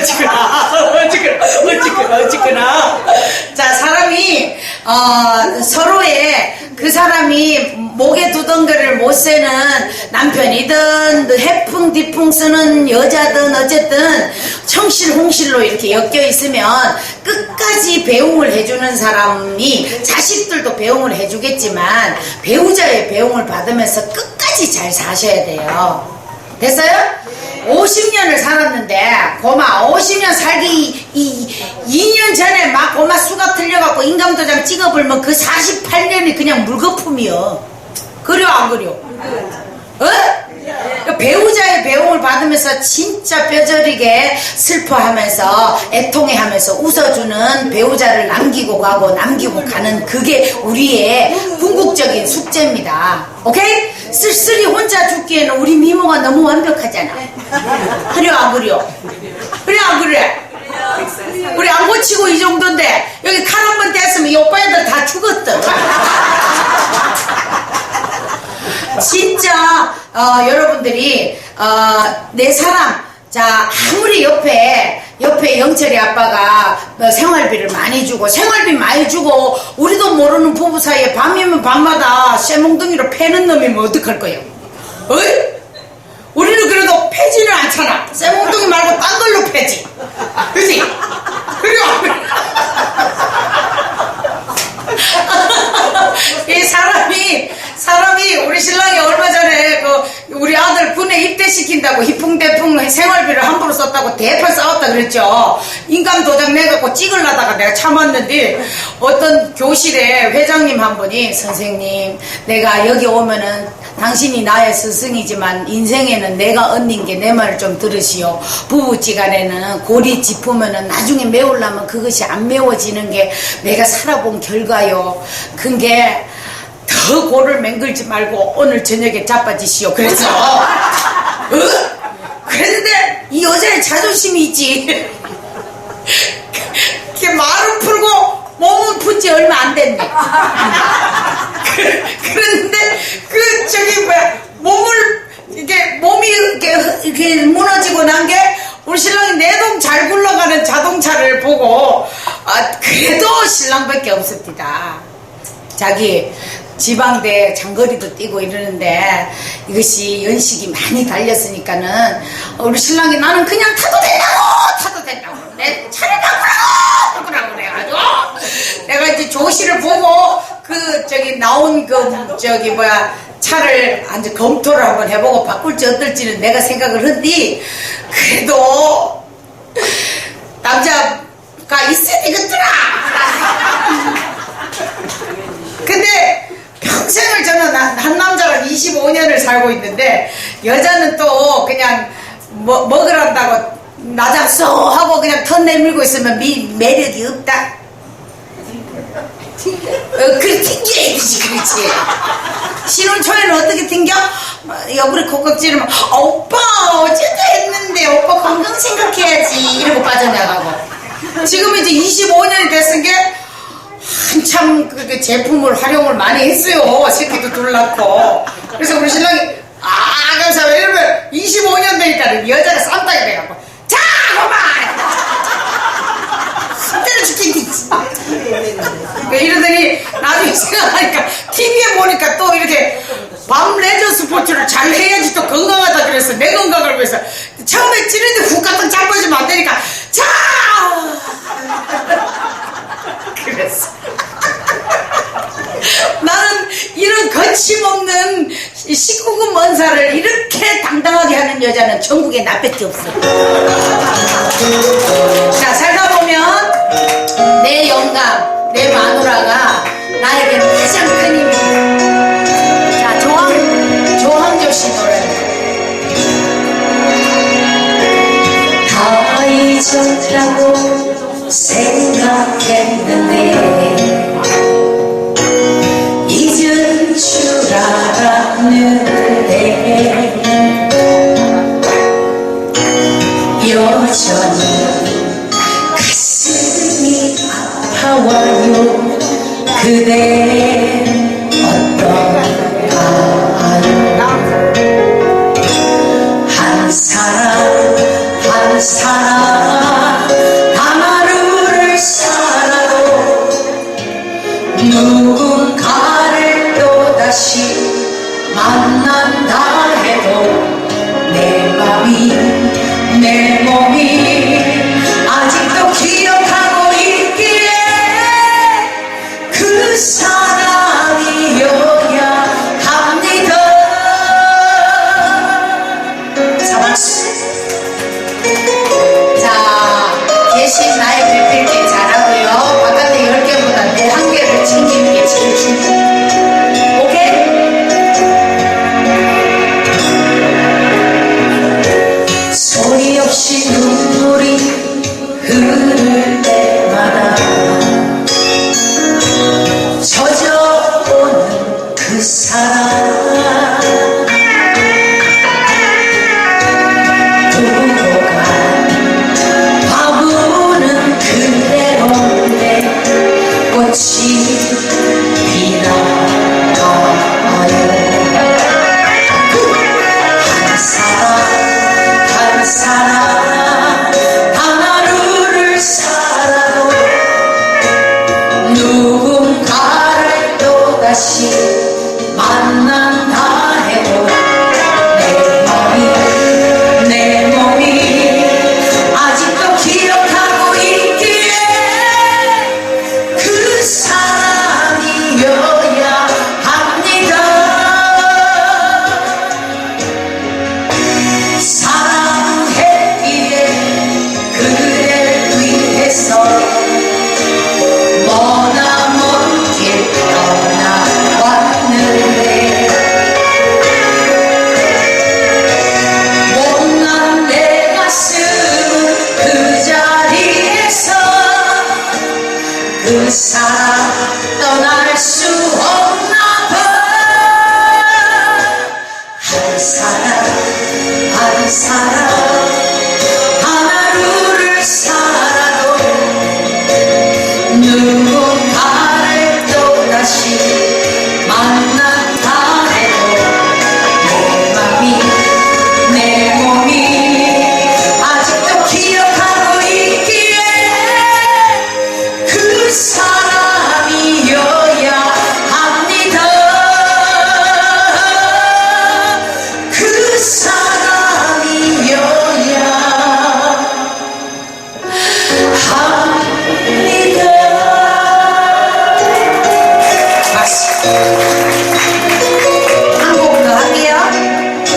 어찌거나 어찌거나 어찌거나 어찌거나 자 사람이 어, 서로의 그 사람이 목에 두던 거를 못 세는 남편이든 해풍 뒤풍 쓰는 여자든 어쨌든 청실 홍실로 이렇게 엮여 있으면 끝까지 배웅을 해주는 사람이 자식들도 배웅을 해주겠지만 배우자의 배웅을 받으면서 끝까지 잘 사셔야 돼요. 됐어요? 50년을 살았는데 고마 50년 살기 이, 2년 전에 막 고마 수가 틀려갖고 인감도장 찍어불면 그 48년이 그냥 물거품이요 그려 안 그려? 어? 그 배우자의 배움을 받으면서 진짜 뼈저리게 슬퍼하면서 애통해하면서 웃어주는 배우자를 남기고 가고 남기고 가는 그게 우리의 궁극적인 숙제입니다. 오케이? 쓸쓸히 혼자 죽기에는 우리 미모가 너무 완벽하잖아. 그래 안 그려? 그래 안 그래? 우리 안 고치고 이 정도인데 여기 칼 한 번 뗐으면 이 오빠 애들 다 죽었다. 진짜 어, 여러분들이 어, 내 사람 자 아무리 옆에 옆에 영철이 아빠가 뭐 생활비를 많이 주고 생활비 많이 주고 우리도 모르는 부부 사이에 밤이면 밤마다 쇠몽둥이로 패는 놈이면 어떡할 거예요? 어이? 우리는 그래도 패지는 않잖아. 쇠몽둥이 말고 딴 걸로 패지. 그지? 그리고 이 사람이 사람이 우리 신랑이 얼마 전에 그 우리 아들 군에 입대시킨다고 희풍대풍 생활비를 함부로 썼다고 대판 싸웠다 그랬죠. 인감 도장 내갖고 찍으려다가 내가 참았는데 어떤 교실에 회장님 한 분이 선생님 내가 여기 오면은 당신이 나의 스승이지만 인생에는 내가 얻는 게내 말을 좀 들으시오. 부부지간에는 고리 짚으면은 나중에 메우려면 그것이 안 메워지는 게 내가 살아본 결과요. 그게 더 고를 맹글지 말고 오늘 저녁에 자빠지시오. 그래서 어? 자존심이 있지. 이렇게 말은 풀고 몸은 푼지 얼마 안 됐네. 그- 그랬는데 그 저기 뭐야 몸을 이게 몸이 이렇게, 이렇게 무너지고 난 게 우리 신랑이 내동 잘 굴러가는 자동차를 보고 아 그래도 신랑밖에 없습니다. 자기 지방대 장거리도 뛰고 이러는데 이것이 연식이 많이 달렸으니까는 우리 신랑이 나는 그냥 타도 된다고! 타도 된다고! 내 차를 바꾸라고! 바꾸라고 그래가지고 내가 이제 조시를 보고 그 저기 나온 그 저기 뭐야 차를 이제 검토를 한번 해보고 바꿀지 어떨지는 내가 생각을 한디 그래도 남자가 있어야 되겠더라! 근데 평생을 저는 한, 한 남자가 25년을 살고 있는데 여자는 또 그냥 뭐, 먹으란다고 나잡소 하고 그냥 턴 내밀고 있으면 미, 매력이 없다. 어, 그래 튕겨야 되지 그렇지 신혼 초에는 어떻게 튕겨? 어, 옆구리 찌르면 어, 오빠 어제도 했는데 오빠 건강 생각해야지 이러고 빠져나가고 지금 이제 25년이 됐은 게 한참 그 제품을 활용을 많이 했어요. 새끼도 둘 낳고. 그래서 우리 신랑이 아 감사합니다. 이러면 25년 되니까 여자가 쌈딱이 돼갖고 자 그만 때려 죽겠지. 이러더니 나중에 생각하니까 TV에 보니까 또 이렇게 밤 레저 스포츠를 잘 해야지 또 건강하다 그래서 내 건강을 위해서 처음에 찌르는데 훅 갖다 잡아주면 안 되니까 자 그랬어. 나는 거침없는 19금 먼사를 이렇게 당당하게 하는 여자는 전국에 나밖에 없어. 자, 살다 보면 내 영감, 내 마누라가 나에게는 가장 큰 힘입니다. 자, 조항, 조항조 씨 노래. 다 잊었다고 생각했는데 여전히 가슴이 아파와요 그대 어떤가요 한 사람 한 사람 단 하루를 살아도 누군가를 또다시 만난다 해도 내 맘이 내 몸이 아직도 기억하고 있기에 그 사람이여야 합니다. 사방씨. 자 계신 나의 들들기 잘하고요. 바깥에 10개보다 내 한개를 챙기는 게 제일 중요해요. 사랑.